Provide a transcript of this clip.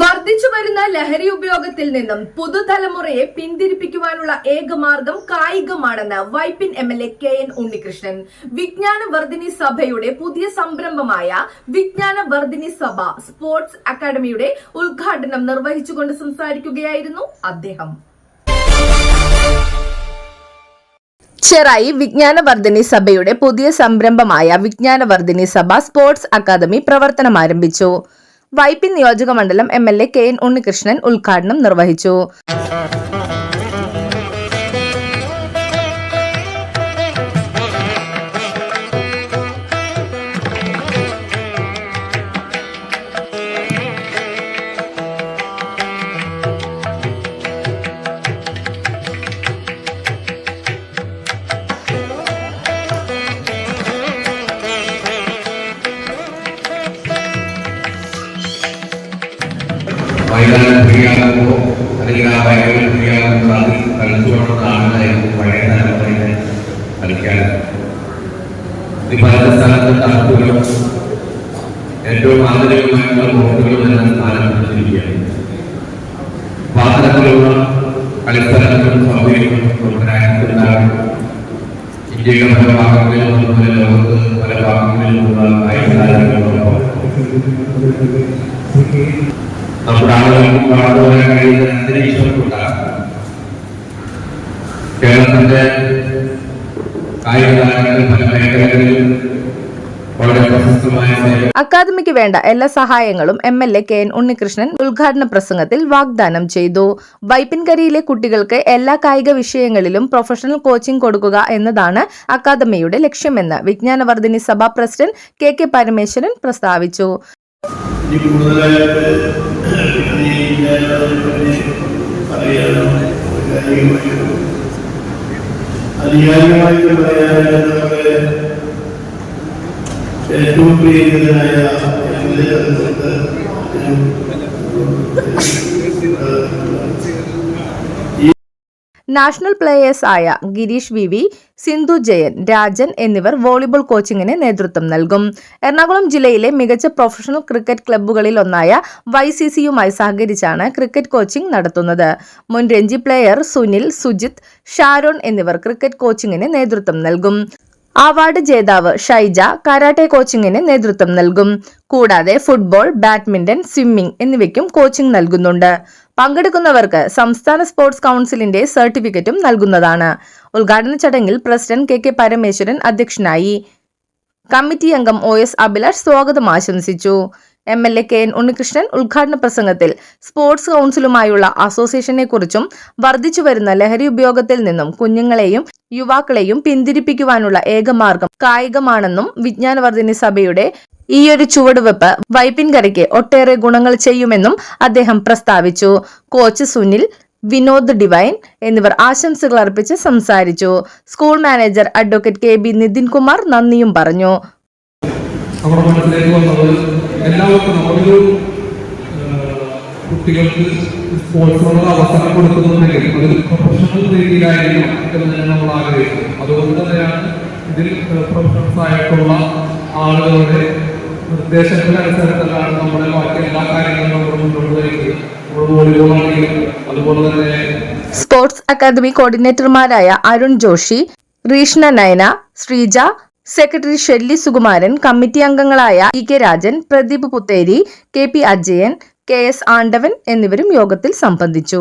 വർദ്ധിച്ചു വരുന്ന ലഹരി ഉപയോഗത്തിൽ നിന്നും പുതുതലമുറയെ പിന്തിരിപ്പിക്കുവാനുള്ള ഏക മാർഗം കായികമാണെന്ന് Vypin M L A K N Unnikrishnan. വിജ്ഞാന വർദ്ധിനി സഭയുടെ പുതിയ സംരംഭമായ വിജ്ഞാന വർദ്ധിനി സഭ സ്പോർട്സ് അക്കാദമിയുടെ ഉദ്ഘാടനം നിർവഹിച്ചുകൊണ്ട് സംസാരിക്കുകയായിരുന്നു അദ്ദേഹം. ചെറായി വിജ്ഞാനവർദ്ധിനി സഭയുടെ പുതിയ സംരംഭമായ വിജ്ഞാനവർദ്ധിനി സഭ സ്പോർട്സ് അക്കാദമി പ്രവർത്തനം ആരംഭിച്ചു. വൈപ്പിൻ നിയോജക മണ്ഡലം M L A K N Unnikrishnan ഉദ്ഘാടനം നിർവഹിച്ചു. മൈതാനം ഫ്രീയാകുമ്പോൾ അല്ലെങ്കിൽ ആ വയലിൽ ഫ്രീയാകുമ്പോൾ അതിൽ കളിച്ചുകൊണ്ടുള്ള ആളുകളായിരുന്നു പഴയ തലമുറയിലെ കളിക്കാൻ ഈ പല സ്ഥലത്ത് തണുപ്പുകളും ഏറ്റവും ആധുനികമായിട്ടുള്ള ബോട്ടുകളും എല്ലാം കാലഘട്ടത്തിലിരിക്കുകയാണ് പാത്രത്തിലുള്ള കളിസ്ഥലങ്ങളും സൗകര്യങ്ങളും രാജ്യത്തുണ്ടാകും ഇന്ത്യയുടെ പല ഭാഗങ്ങളിലും അതുപോലെ ലോകത്ത് പല ഭാഗങ്ങളിലുമുള്ള കായികതാരങ്ങളോടൊപ്പം ആളുകൾക്കും കഴിയുന്ന കേരളത്തിന്റെ അക്കാദമിക്ക് വേണ്ട എല്ലാ സഹായങ്ങളും M L A K N Unnikrishnan ഉദ്ഘാടന പ്രസംഗത്തിൽ വാഗ്ദാനം ചെയ്തു. വൈപ്പിൻകരിയിലെ കുട്ടികൾക്ക് എല്ലാ കായിക വിഷയങ്ങളിലും പ്രൊഫഷണൽ കോച്ചിംഗ് കൊടുക്കുക എന്നതാണ് അക്കാദമിയുടെ ലക്ഷ്യമെന്ന് വിജ്ഞാനവർദ്ധിനി സഭാ പ്രസിഡന്റ് കെ കെ പരമേശ്വരൻ പ്രസ്താവിച്ചു. ഇനി കൂടുതലായിട്ട് ആധികാരികമായിട്ട് ആധികാരികമായിട്ട് പറയാനായിട്ട് നമ്മുടെ ഏറ്റവും പ്രിയങ്കരനായ M L A national players ആയ ഗിരീഷ് വി വി സിന്ധു ജയൻ രാജൻ എന്നിവർ വോളിബോൾ കോച്ചിങ്ങിന് നേതൃത്വം നൽകും. എറണാകുളം ജില്ലയിലെ മികച്ച പ്രൊഫഷണൽ ക്രിക്കറ്റ് ക്ലബ്ബുകളിൽ ഒന്നായ വൈ സി സിയുമായി സഹകരിച്ചാണ് ക്രിക്കറ്റ് കോച്ചിംഗ് നടത്തുന്നത്. മുൻ രഞ്ജി പ്ലെയർ സുനിൽ സുജിത് ഷാരോൺ എന്നിവർ ക്രിക്കറ്റ് കോച്ചിങ്ങിന് നേതൃത്വം നൽകും. അവാർഡ് ജേതാവ് ഷൈജ കരാട്ടെ കോച്ചിങ്ങിന് നേതൃത്വം നൽകും. കൂടാതെ ഫുട്ബോൾ ബാഡ്മിന്റൺ സ്വിമ്മിംഗ് എന്നിവയ്ക്കും കോച്ചിംഗ് നൽകുന്നുണ്ട്. പങ്കെടുക്കുന്നവർക്ക് സംസ്ഥാന സ്പോർട്സ് കൗൺസിലിന്റെ സർട്ടിഫിക്കറ്റും നൽകുന്നതാണ്. ഉദ്ഘാടന ചടങ്ങിൽ പ്രസിഡന്റ് കെ കെ പരമേശ്വരൻ അധ്യക്ഷനായി. കമ്മിറ്റി അംഗം ഒ എസ് അഭിലാഷ് സ്വാഗതം ആശംസിച്ചു. M L A K N Unnikrishnan ഉദ്ഘാടന പ്രസംഗത്തിൽ സ്പോർട്സ് കൗൺസിലുമായുള്ള അസോസിയേഷനെ കുറിച്ചും വർദ്ധിച്ചു വരുന്ന ലഹരി ഉപയോഗത്തിൽ നിന്നും കുഞ്ഞുങ്ങളെയും യുവാക്കളെയും പിന്തിരിപ്പിക്കുവാനുള്ള ഏകമാർഗം കായികമാണെന്നും വിജ്ഞാനവർദ്ധിനി സഭയുടെ ഈയൊരു ചുവടുവെപ്പ് വൈപ്പിൻകരയ്ക്ക് ഒട്ടേറെ ഗുണങ്ങൾ ചെയ്യുമെന്നും അദ്ദേഹം പ്രസ്താവിച്ചു. കോച്ച് സുനിൽ വിനോദ് ഡിവൈൻ എന്നിവർ ആശംസകൾ അർപ്പിച്ച് സംസാരിച്ചു. School manager advocate K B Nithin Kumar നന്ദിയും പറഞ്ഞു. നമ്മുടെ മനസ്സിലേക്ക് വന്നത് എല്ലാവർക്കും അവസരം അതുകൊണ്ട് ഇതിൽ ആളുകളുടെ നിർദ്ദേശങ്ങളനുസരിച്ചാണ് നമ്മുടെ ബാക്കി എല്ലാ കാര്യങ്ങളും നമ്മൾ മുന്നോട്ട് അതുപോലെ തന്നെ സ്പോർട്സ് അക്കാദമി കോർഡിനേറ്റർമാരായ അരുൺ ജോഷി റീഷ്ണ നയന ശ്രീജ സെക്രട്ടറി ഷെല്ലി സുകുമാരൻ കമ്മിറ്റി അംഗങ്ങളായ E K Rajan Pradeep Putheri K P Ajayan K S Andavan എന്നിവരും യോഗത്തിൽ സംബന്ധിച്ചു.